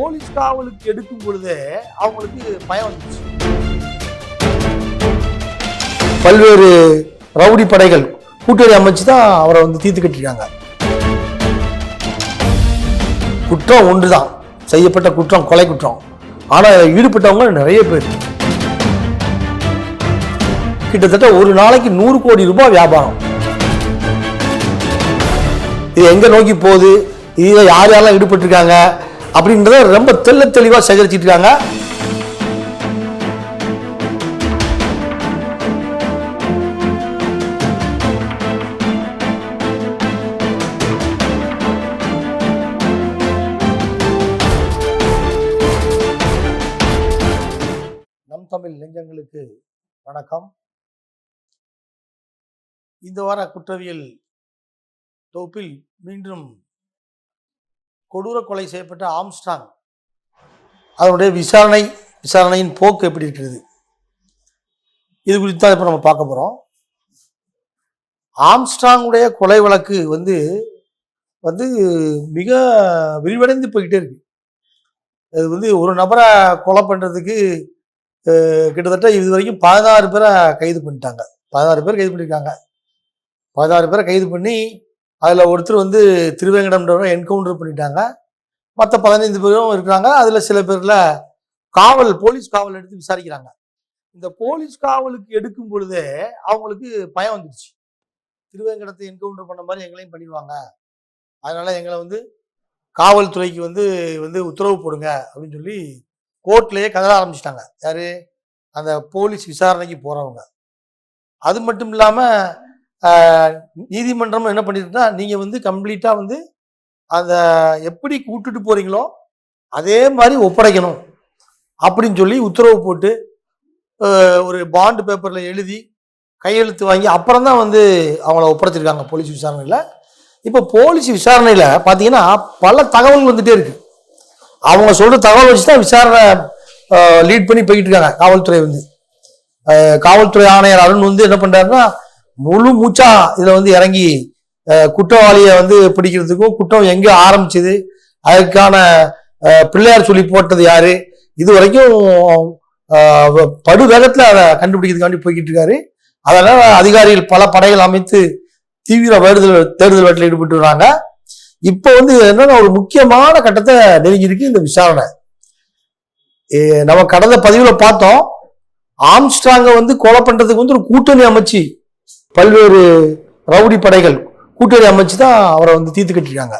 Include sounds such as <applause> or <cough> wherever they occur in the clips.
Police காவலுக்கு எடுக்கும் பொழுதே அவங்களுக்கு பயம் வந்துச்சு. பல்வேறு ரவுடி படைகள் கூட்டணி அமைச்சு தான் அவரை வந்து தீர்த்து கட்டிருக்காங்க குற்றம் ஒன்றுதான். செய்யப்பட்ட குற்றம் கொலை குற்றம். ஆனால் ஈடுபட்டவங்க நிறைய பேர். கிட்டத்தட்ட ஒரு நாளைக்கு நூறு கோடி ரூபாய் வியாபாரம். இது எங்க நோக்கி போகுது? இதுல யார் யாரெல்லாம் ஈடுபட்டிருக்காங்க? அப்படின்றத ரொம்ப தெள்ள தெளிவா சேகரிச்சிட்டு இருக்காங்க. நம் தமிழ் நெஞ்சங்களுக்கு வணக்கம். இந்த வார குற்றவியல் தொகுப்பில் மீண்டும் கொடூர கொலை செய்யப்பட்ட ஆம்ஸ்டாங் அதனுடைய விசாரணை விசாரணையின் போக்கு எப்படி இருக்கிறது? இது குறித்து தான் இப்போ நம்ம பார்க்க போகிறோம் ஆம்ஸ்டாங்குடைய கொலை வழக்கு வந்து வந்து மிக விரிவடைந்து போய்கிட்டே இருக்கு. அது வந்து ஒரு நபரை கொலை பண்ணுறதுக்கு கிட்டத்தட்ட இது வரைக்கும் பதினாறு பேரை கைது பண்ணிட்டாங்க. பதினாறு பேர் கைது பண்ணியிருக்காங்க. பதினாறு பேரை கைது பண்ணி அதில் ஒருத்தர் வந்து திருவேங்கடம்ன்றவரை என்கவுண்டர் பண்ணிட்டாங்க. மற்ற பதினைந்து பேரும் இருக்கிறாங்க. அதில் சில பேரில் காவல் போலீஸ் காவல் எடுத்து விசாரிக்கிறாங்க. இந்த போலீஸ் காவலுக்கு எடுக்கும் பொழுதே அவங்களுக்கு பயம் வந்துடுச்சு திருவேங்கடத்தை என்கவுண்டர் பண்ண மாதிரி எங்களையும் பண்ணிடுவாங்க. அதனால் எங்களை வந்து காவல்துறைக்கு வந்து வந்து உத்தரவு போடுங்க அப்படின்னு சொல்லி கோர்ட்லேயே கதற ஆரம்பிச்சிட்டாங்க. யார்? அந்த போலீஸ் விசாரணைக்கு போகிறவங்க அது மட்டும் இல்லாமல் நீதிமன்றம் என்ன பண்ணிருக்குன்னா நீங்கள் வந்து கம்ப்ளீட்டாக வந்து அந்த எப்படி கூட்டுட்டு போகிறீங்களோ அதே மாதிரி ஒப்படைக்கணும் அப்படின்னு சொல்லி உத்தரவு போட்டு ஒரு பாண்டு பேப்பரில் எழுதி கையெழுத்து வாங்கி அப்புறம் தான் வந்து அவங்கள ஒப்படைச்சிருக்காங்க போலீஸ் விசாரணையில். இப்போ போலீஸ் விசாரணையில் பார்த்தீங்கன்னா பல தகவல் வந்துகிட்டே இருக்குது அவங்க சொல்கிற தகவல் வச்சு தான் விசாரணை லீட் பண்ணி போய்கிட்டு இருக்காங்க. காவல்துறை வந்து. காவல்துறை ஆணையர் அருண் வந்து என்ன பண்ணுறாருன்னா முழு மூச்சா இதுல வந்து இறங்கி குற்றவாளியை வந்து பிடிக்கிறதுக்கும் குற்றம் எங்க ஆரம்பிச்சது அதுக்கான பிள்ளையார் சொல்லி போட்டது யாரு? இது வரைக்கும் படு வேகத்துல அதை கண்டுபிடிக்கிறதுக்காண்டி போய்கிட்டு இருக்காரு அதனால அதிகாரிகள் பல படைகள் அமைத்து தீவிர வேடுதல் தேடுதல் வேட்டில் ஈடுபட்டு வராங்க. இப்போ வந்து என்னன்னா ஒரு முக்கியமான கட்டத்தை நெருங்கியிருக்கு இந்த விசாரணை. நம்ம கடந்த பதிவுல பார்த்தோம் ஆம்ஸ்ட்ராங்கை வந்து கொலை பண்றதுக்கு வந்து ஒரு கூட்டணி அமைச்சு பல்வேறு ரவுடி படைகள் கூட்டணி அமைச்சு தான் அவரை வந்து தீர்த்து கட்டிருக்காங்க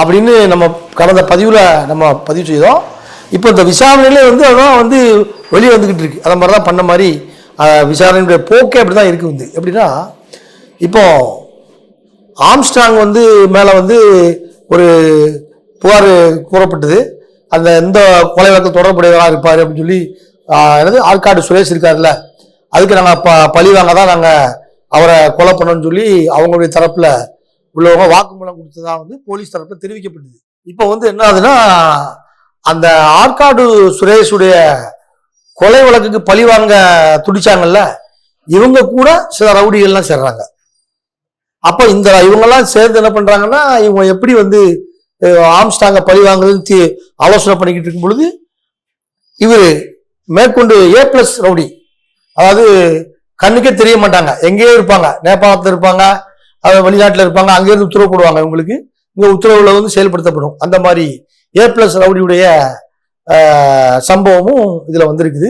அப்படின்னு நம்ம கடந்த பதிவில் நம்ம பதிவு செய்தோம். இப்போ இந்த விசாரணையிலே வந்து அதான் வந்து வெளியே வந்துக்கிட்டு இருக்கு. அதை மாதிரி தான் பண்ண மாதிரி விசாரணையுடைய போக்கே அப்படி தான் இருக்குது வந்து. எப்படின்னா இப்போ ஆம்ஸ்டாங் வந்து மேலே வந்து ஒரு புகார் கூறப்பட்டது. அந்த எந்த கொலை வழக்கு தொடர்புடையவராக இருப்பார் அப்படின்னு சொல்லி என்னது ஆற்காடு சுரேஷ் இருக்காருல்ல அதுக்கு நாங்கள் ப பழி வாங்க தான் நாங்கள் அவரை கொலை பண்ணோம்னு சொல்லி அவங்களுடைய தரப்பில் உள்ளவங்க வாக்குமூலம் கொடுத்ததா வந்து போலீஸ் தரப்பில் தெரிவிக்கப்பட்டது. இப்போ வந்து என்ன ஆகுதுன்னா அந்த ஆற்காடு சுரேஷுடைய கொலை வழக்குக்கு பழி வாங்க துடிச்சாங்கல்ல இவங்க கூட சில ரவுடிகள்லாம் சேர்றாங்க. அப்போ இந்த இவங்கெல்லாம் சேர்ந்து என்ன பண்ணுறாங்கன்னா இவங்க எப்படி வந்து ஆம்ஸ்டாங்க பழி வாங்குறதுன்னு ஆலோசனை பண்ணிக்கிட்டு இருக்கும் பொழுது இவர் மேற்கொண்டு ஏ பிளஸ் ரவுடி. அதாவது கண்ணுக்கே தெரிய மாட்டாங்க. எங்கேயோ இருப்பாங்க. நேபாளத்தில் இருப்பாங்க. வெளிநாட்டில் இருப்பாங்க. அங்கேருந்து உத்தரவு போடுவாங்க இவங்களுக்கு. இங்கே உத்தரவுல வந்து செயல்படுத்தப்படும். அந்த மாதிரி ஏ பிளஸ் ரவுடியுடைய சம்பவமும் இதில் வந்திருக்குது.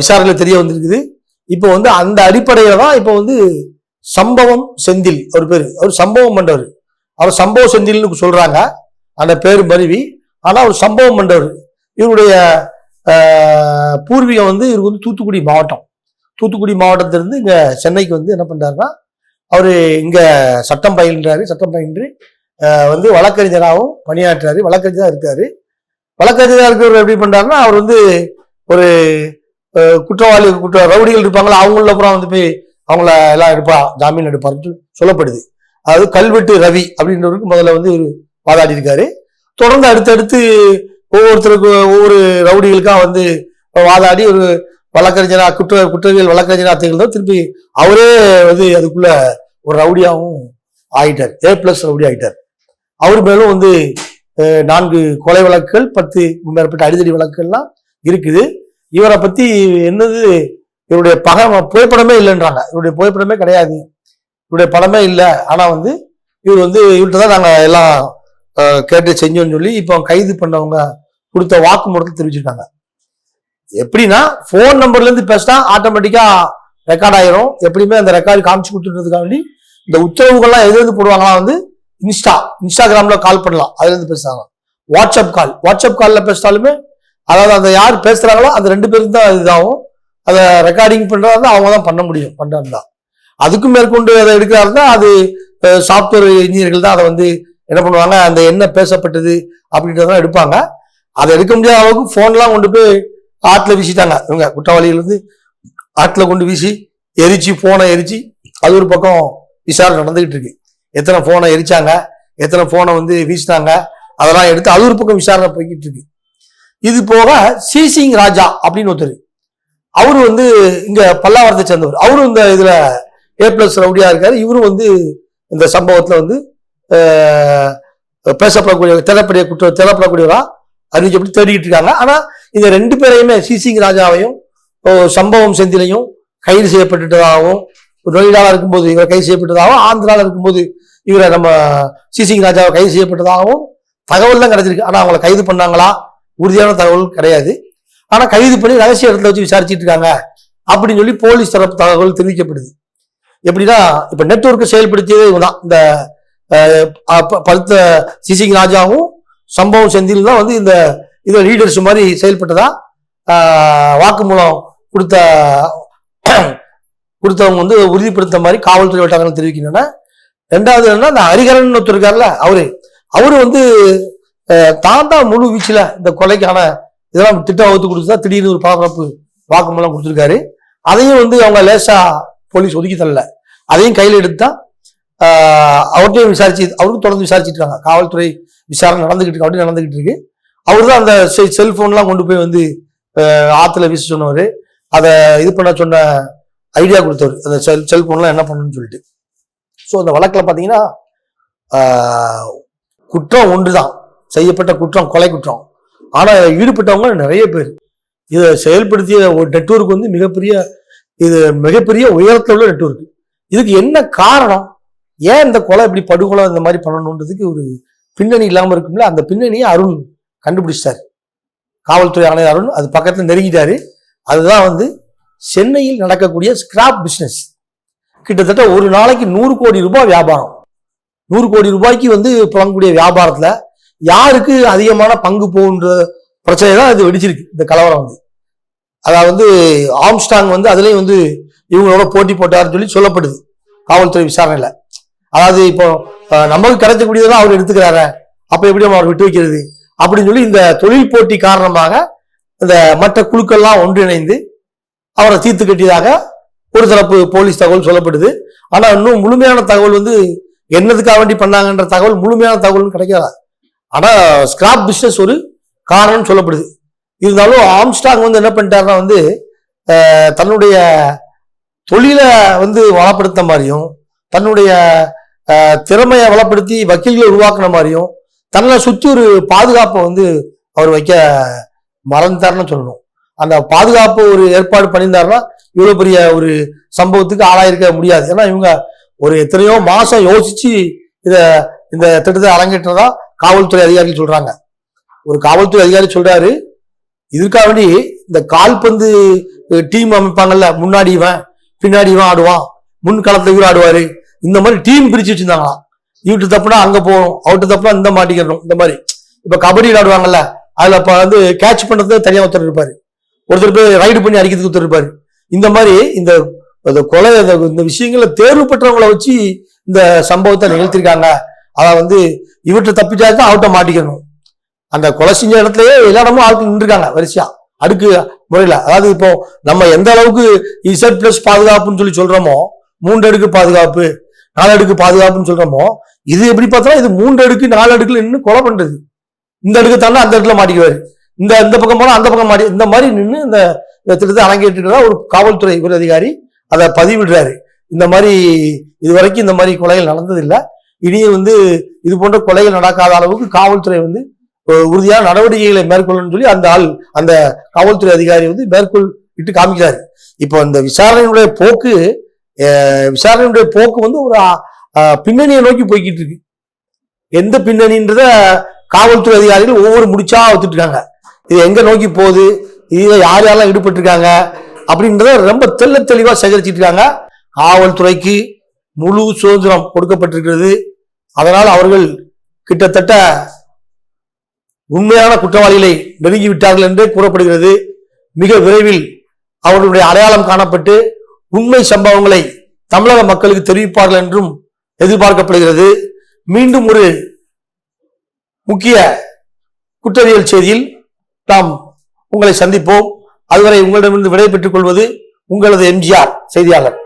விசாரணையில் தெரிய வந்திருக்குது. இப்போ வந்து அந்த அடிப்படையில் தான் இப்போ வந்து சம்பவம் செந்தில் அவர் பேர். அவர் சம்பவம் பண்ணவர் அவர் சம்பவ செந்தில்னு சொல்கிறாங்க அந்த பேர் மருவி. ஆனால் அவர் சம்பவம் பண்ணவர் இவருடைய பூர்வீகம் வந்து இவருக்கு வந்து தூத்துக்குடி மாவட்டம். தூத்துக்குடி மாவட்டத்திலிருந்து இங்கே சென்னைக்கு வந்து என்ன பண்ணுறாருன்னா அவர் இங்கே சட்டம் பயின்றாரு சட்டம் பயின்று வந்து வழக்கறிஞராகவும் பணியாற்றுறாரு வழக்கறிஞராக இருக்காரு. வழக்கறிஞராக இருக்கிறவர் எப்படி பண்ணுறாருன்னா அவர் வந்து ஒரு குற்றவாளி குற்ற ரவுடிகள் இருப்பாங்களா அவங்கள அப்புறம் வந்து போய் அவங்கள எல்லாம் எடுப்பா ஜாமீன் எடுப்பாருன்னு சொல்லப்படுது. அதாவது கல்வெட்டு ரவி அப்படின்றவருக்கு முதல்ல வந்து ஒரு வாதாடி இருக்காரு தொடர்ந்து அடுத்தடுத்து ஒவ்வொருத்தருக்கு ஒவ்வொரு ரவுடிகளுக்காக வந்து வாதாடி ஒரு வழக்கறிஞரா குற்ற குற்றவியல் வழக்கறிஞரா திகழ்ந்தோம் திருப்பி அவரே வந்து அதுக்குள்ள ஒரு ரவுடியாகவும் ஆயிட்டார். ஏ பிளஸ் ரவுடி ஆகிட்டார் அவர் மேலும் வந்து நான்கு கொலை வழக்குகள் பத்து மேற்பட்ட அடிதடி வழக்குகள்லாம் இருக்குது. இவரை பத்தி என்னது இவருடைய பக புகைப்படமே இல்லைன்றாங்க. இவருடைய புகைப்படமே கிடையாது. இவருடைய படமே இல்லை. ஆனால் வந்து இவர் வந்து இவர்கிட்ட தான் நாங்கள் எல்லாம் கேட்டு செஞ்சோன்னு சொல்லி இப்போ கைது பண்ணவங்க கொடுத்த வாக்குமூலத்தை தெரிவிச்சிருக்காங்க. எப்படின்னா ஃபோன் நம்பர்ல இருந்து பேசினா ஆட்டோமேட்டிக்கா ரெக்கார்ட் ஆயிரும். எப்படியுமே அந்த ரெக்கார்டு காமிச்சு கொடுத்துறதுக்காக வேண்டி இந்த உத்தரவுகள்லாம் எது எது போடுவாங்களா வந்து இன்ஸ்டா இன்ஸ்டாகிராம்ல கால் பண்ணலாம். அதுல இருந்து பேசுறாங்க. வாட்ஸ்அப் கால் வாட்ஸ்அப் கால்ல பேசினாலுமே அதாவது அந்த யார் பேசுறாங்களோ அந்த ரெண்டு பேருக்கு தான் இதாகும். அதை ரெக்கார்டிங் பண்றதா அவங்க தான் பண்ண முடியும். பண்றதா அதுக்கும் மேற்கொண்டு அதை எடுக்கிறாருன்னா அது சாஃப்ட்வேர் இன்ஜினியர்கள் தான் அதை வந்து என்ன பண்ணுவாங்க அந்த என்ன பேசப்பட்டது அப்படின்றதெல்லாம் எடுப்பாங்க. அதை எடுக்க முடியாத அளவுக்கு ஃபோன்லாம் கொண்டு போய் ஆற்றுல வீசிட்டாங்க. இவங்க குற்றவாளிகள் ஆற்றுல கொண்டு வீசி எரிச்சு போனை எரிச்சு அது ஒரு பக்கம் விசாரணை நடந்துகிட்டு இருக்கு. எத்தனை போனை எரிச்சாங்க எத்தனை போனை வந்து வீசினாங்க அதெல்லாம் எடுத்து அது ஒரு பக்கம் விசாரணை போய்கிட்டு இருக்கு. இது போக சிசிங் ராஜா அப்படின்னு ஒருத்தர். அவரு வந்து இங்க பல்லாவரத்தை சேர்ந்தவர். அவரும் இந்த இதுல ஏ பிளஸ் ரவுடியா இருக்காரு. இவரும் வந்து இந்த சம்பவத்துல வந்து பேசப்படக்கூடிய தேடப்படிய குற்ற தேடப்படக்கூடியவரா அறிவிக்கப்பட்டு தேடிக்கிட்டு இருக்காங்க. ஆனா இந்த ரெண்டு பேரையுமே சிசிங் ராஜாவையும் சம்பவம் செந்திலையும் கைது செய்யப்பட்டுட்டதாகவும் நொய்டால இருக்கும்போது இவர் கைது செய்யப்பட்டதாகவும் ஆந்திராவில் இருக்கும்போது இவரை நம்ம சிசிங் ராஜாவை கைது செய்யப்பட்டதாகவும் தகவல்லாம் கிடைச்சிருக்கு. ஆனால் அவங்கள கைது பண்ணாங்களா? உறுதியான தகவல் கிடையாது. ஆனால் கைது பண்ணி ரகசிய இடத்துல வச்சு விசாரிச்சிட்டு இருக்காங்க அப்படின்னு சொல்லி போலீஸ் தரப்பு தகவல் தெரிவிக்கப்படுது. எப்படின்னா இப்போ நெட்ஒர்க்கை செயல்படுத்தியது இவங்க தான். இந்த பழுத்த சிசிங் ராஜாவும் சம்பவம் செந்தில் தான் வந்து இந்த இதில் லீடர்ஸ் மாதிரி செயல்பட்டதா? ஆஹ், வாக்குமூலம் கொடுத்த <clears throat> கொடுத்தவங்க வந்து உறுதிப்படுத்த மாதிரி காவல்துறை வட்டாரங்கள் தெரிவிக்கின்றன. ரெண்டாவது என்னன்னா அந்த ஹரிகரன் ஒருத்தர் இருக்கார்ல அவரு. அவரு வந்து தான் தான் முழு வீச்சில் இந்த கொலைக்கான இதெல்லாம் திட்டம் வகுத்து கொடுத்து தான் திடீர்னு ஒரு பாதுகாப்பு வாக்குமூலம் கொடுத்துருக்காரு. அதையும் வந்து அவங்க லேசா போலீஸ் ஒதுக்கி தரல. அதையும் கையில் எடுத்து தான் விசாரிச்சு அவருக்கும் தொடர்ந்து விசாரிச்சுட்டு இருக்காங்க. காவல்துறை விசாரணை நடந்துகிட்டு இருக்கு. அப்படி நடந்துகிட்டு இருக்கு. அவர் தான் அந்த செல்போன்லாம் கொண்டு போய் வந்து ஆற்றுல வீச சொன்னவர். அதை இது பண்ண சொன்ன ஐடியா கொடுத்தவர். அந்த செல் செல்போன்லாம் என்ன பண்ணணும்னு சொல்லிட்டு. ஸோ அந்த வழக்கில் பார்த்தீங்கன்னா குற்றம் ஒன்று தான் செய்யப்பட்ட குற்றம் கொலை குற்றம். ஆனால் ஈடுபட்டவங்க நிறைய பேர். இதை செயல்படுத்திய ஒரு நெட்வொர்க் வந்து மிகப்பெரிய இது மிகப்பெரிய உயரத்தில் உள்ள நெட்ஒர்க் இதுக்கு என்ன காரணம்? ஏன் இந்த கொலை இப்படி படுகொலை இந்த மாதிரி பண்ணணுன்றதுக்கு ஒரு பின்னணி இல்லாமல் இருக்கும்ல? அந்த பின்னணியை அருண் கண்டுபிடிச்சிட்டாரு. காவல்துறை ஆணையர் அருண் அது பக்கத்தில் நெருங்கிட்டாரு. அதுதான் வந்து சென்னையில் நடக்கக்கூடிய ஸ்கிராப் பிஸ்னஸ் கிட்டத்தட்ட ஒரு நாளைக்கு நூறு கோடி ரூபாய் வியாபாரம். நூறு கோடி ரூபாய்க்கு வந்து புலங்கக்கூடிய வியாபாரத்தில் யாருக்கு அதிகமான பங்கு போகுன்ற பிரச்சனை தான் இது வெடிச்சிருக்கு இந்த கலவரம் வந்து. அதாவது ஆம்ஸ்டாங் வந்து அதுலேயும் வந்து இவங்களோட போட்டி போட்டாருன்னு சொல்லி சொல்லப்படுது காவல்துறை விசாரணையில். அதாவது இப்போ நமக்கு கிடைக்கக்கூடியதெல்லாம் அவர் எடுத்துக்கிறாரு. அப்போ எப்படி நம்ம அவர் விட்டு வைக்கிறது? அப்படின்னு சொல்லி இந்த தொழில் போட்டி காரணமாக இந்த மற்ற குழுக்கள்லாம் ஒன்றிணைந்து அவரை தீர்த்து கட்டியதாக ஒரு தரப்பு போலீஸ் தகவல் சொல்லப்படுது. ஆனால் இன்னும் முழுமையான தகவல் வந்து என்னதுக்காக வேண்டி பண்ணாங்கன்ற தகவல் முழுமையான தகவல்னு கிடைக்காது? ஆனால் ஸ்கிராப் பிஸ்னஸ் ஒரு காரணம்னு சொல்லப்படுது. இருந்தாலும் ஆம்ஸ்டாங் வந்து என்ன பண்ணிட்டாருன்னா வந்து தன்னுடைய தொழிலை வந்து வளப்படுத்த மாதிரியும் தன்னுடைய திறமையை வளப்படுத்தி வக்கீல்களை உருவாக்குன மாதிரியும் தன்னை சுற்றி ஒரு பாதுகாப்பை வந்து அவர் வைக்க மறந்துட்டாருன்னு சொல்லணும். அந்த பாதுகாப்பு ஒரு ஏற்பாடு பண்ணியிருந்தாருன்னா இவ்வளோ பெரிய ஒரு சம்பவத்துக்கு ஆளாயிருக்க முடியாது. ஏன்னா இவங்க ஒரு எத்தனையோ மாதம் யோசிச்சு இதை இந்த திட்டத்தை அரங்கேற்றதா காவல்துறை அதிகாரிகள் சொல்றாங்க. ஒரு காவல்துறை அதிகாரி சொல்றாரு இதுக்காக வேண்டி இந்த கால்பந்து டீம் அமைப்பாங்கல்ல முன்னாடி இவன் பின்னாடி இவன் ஆடுவான் முன் களத்தை இவர் ஆடுவாரு இந்த மாதிரி டீம் பிரிச்சு வச்சிருந்தாங்களாம். இவட்டு தப்புனா அங்க போகணும் அவுட்டு தப்புனா இந்த மாட்டிக்கிறணும் இந்த மாதிரி. இப்ப கபடி விளையாடுவாங்கல்ல அதுல இப்ப வந்து கேட்ச் பண்றது தனியா ஒருத்தர் இருப்பாரு. ஒருத்தர் போய் ரைடு பண்ணி அடிக்கிறதுக்கு ஒருத்தர் இருப்பாரு. இந்த மாதிரி இந்த கொலை இந்த இந்த விஷயங்கள தேர்வு பெற்றவங்களை வச்சு இந்த சம்பவத்தை நிகழ்த்திருக்காங்க. அதை வந்து இவற்றை தப்பிச்சாதான் அவட்ட மாட்டிக்கணும். அந்த கொலை செஞ்ச இடத்துலயே எல்லா இடமும் ஆட்கள் நின்றுருக்காங்க வரிசையா. அடுக்கு முறையில. அதாவது இப்போ நம்ம எந்த அளவுக்கு இசட் பிளஸ் பாதுகாப்புன்னு சொல்லி சொல்றோமோ மூன்று அடுக்கு பாதுகாப்பு நாலு அடுக்கு பாதுகாப்புன்னு சொல்றோமோ இது எப்படி பார்த்தா இது மூன்று அடுக்கு நாலு அடுக்குல நின்று கொலை பண்றது. இந்த அடுக்கு தாண்டா அந்த இடத்துல மாட்டிக்குவாரு. இந்த இந்த பக்கம் போனால் அந்த பக்கம் மாட்டி இந்த மாதிரி நின்று இந்த திட்டத்தை அரங்கேற்றிட்டு ஒரு காவல்துறை உயர் அதிகாரி அதை பதிவிடுறாரு. இந்த மாதிரி இது வரைக்கும் இந்த மாதிரி கொலைகள் நடந்ததில்லை. இனியும் வந்து இது போன்ற கொலைகள் நடக்காத அளவுக்கு காவல்துறை வந்து உறுதியான நடவடிக்கைகளை மேற்கொள்ளணும்னு சொல்லி அந்த ஆள் அந்த காவல்துறை அதிகாரி வந்து மேற்கொள் இட்டு காமிக்கிறாரு. இப்போ இந்த விசாரணையினுடைய போக்கு விசாரணையினுடைய போக்கு வந்து ஒரு பின்னணியை நோக்கி போய்கிட்டு இருக்கு. எந்த பின்னணின்றத காவல்துறை அதிகாரிகள் ஒவ்வொரு முடிச்சா வச்சுட்டு இருக்காங்க. இது எங்க நோக்கி போகுது? இதில் யார் யாரெல்லாம் ஈடுபட்டிருக்காங்க? அப்படின்றத ரொம்ப தெள்ள தெளிவாக சேகரிச்சிட்டு இருக்காங்க. காவல்துறைக்கு முழு சுதந்திரம் கொடுக்கப்பட்டிருக்கிறது. அதனால் அவர்கள் கிட்டத்தட்ட உண்மையான குற்றவாளிகளை நெருங்கி விட்டார்கள் என்றே கூறப்படுகிறது. மிக விரைவில் அவர்களுடைய அடையாளம் காணப்பட்டு உண்மை சம்பவங்களை தமிழக மக்களுக்கு தெரிவிப்பார்கள் என்றும் எதிர்பார்க்கப்படுகிறது. மீண்டும் ஒரு முக்கிய குற்றவியல் செய்தியில் நாம் உங்களை சந்திப்போம். அதுவரை உங்களிடமிருந்து விடை பெற்றுக் கொள்வது உங்களது எம்ஜிஆர் செய்தியாளர்.